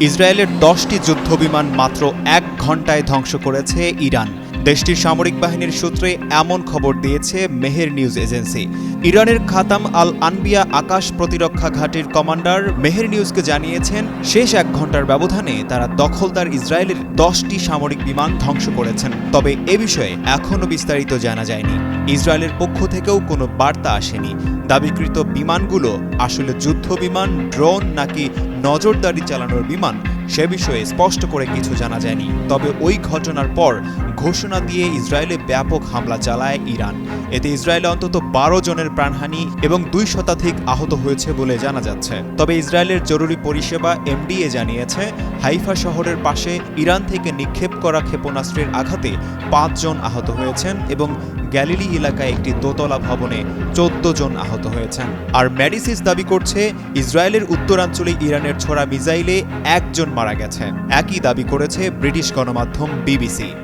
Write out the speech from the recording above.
ইসরায়েলের দশটি যুদ্ধবিমান মাত্র এক ঘন্টায় ধ্বংস করেছে ইরান। দেশটির সামরিক বাহিনীর সূত্রে এমন খবর দিয়েছে মেহের নিউজ এজেন্সি। ইরানের খাতাম আল আনবিয়া আকাশ প্রতিরক্ষা ঘাটির কমান্ডার মেহের নিউজকে জানিয়েছেন, শেষ এক ঘণ্টার ব্যবধানে তারা দখলদার ইসরায়েলের দশটি সামরিক বিমান ধ্বংস করেছেন। তবে এ বিষয়ে এখনও বিস্তারিত জানা যায়নি। ইসরায়েলের পক্ষ থেকেও কোনো বার্তা আসেনি। দাবিকৃত বিমানগুলো আসলে যুদ্ধ বিমান ড্রোন নাকি নজরদারি চালানোর বিমান সে বিষয়ে স্পষ্ট করে কিছু জানা যায়নি। তবে ওই ঘটনার পর ঘোষণা দিয়ে ইসরায়েলে ব্যাপক হামলা চালায় ইরান। এতে ইসরায়েলে অন্তত বারো জনের প্রাণহানি এবং দুই শতাধিক আহত হয়েছে বলে জানা যাচ্ছে। তবে ইসরায়েলের জরুরি পরিষেবা এমডিএ জানিয়েছে, হাইফা শহরের পাশে ইরান থেকে নিক্ষেপ করা ক্ষেপণাস্ত্রের আঘাতে পাঁচজন আহত হয়েছেন এবং গ্যালিলি এলাকায় একটি দোতলা ভবনে চোদ্দ জন আহত হয়েছেন। আর ম্যাডিসিস দাবি করছে, ইসরায়েলের উত্তরাঞ্চলে ইরানের ছোড়া মিসাইলে একজন মারা গেছে একই দাবি করেছে ব্রিটিশ গণমাধ্যম বিবিসি।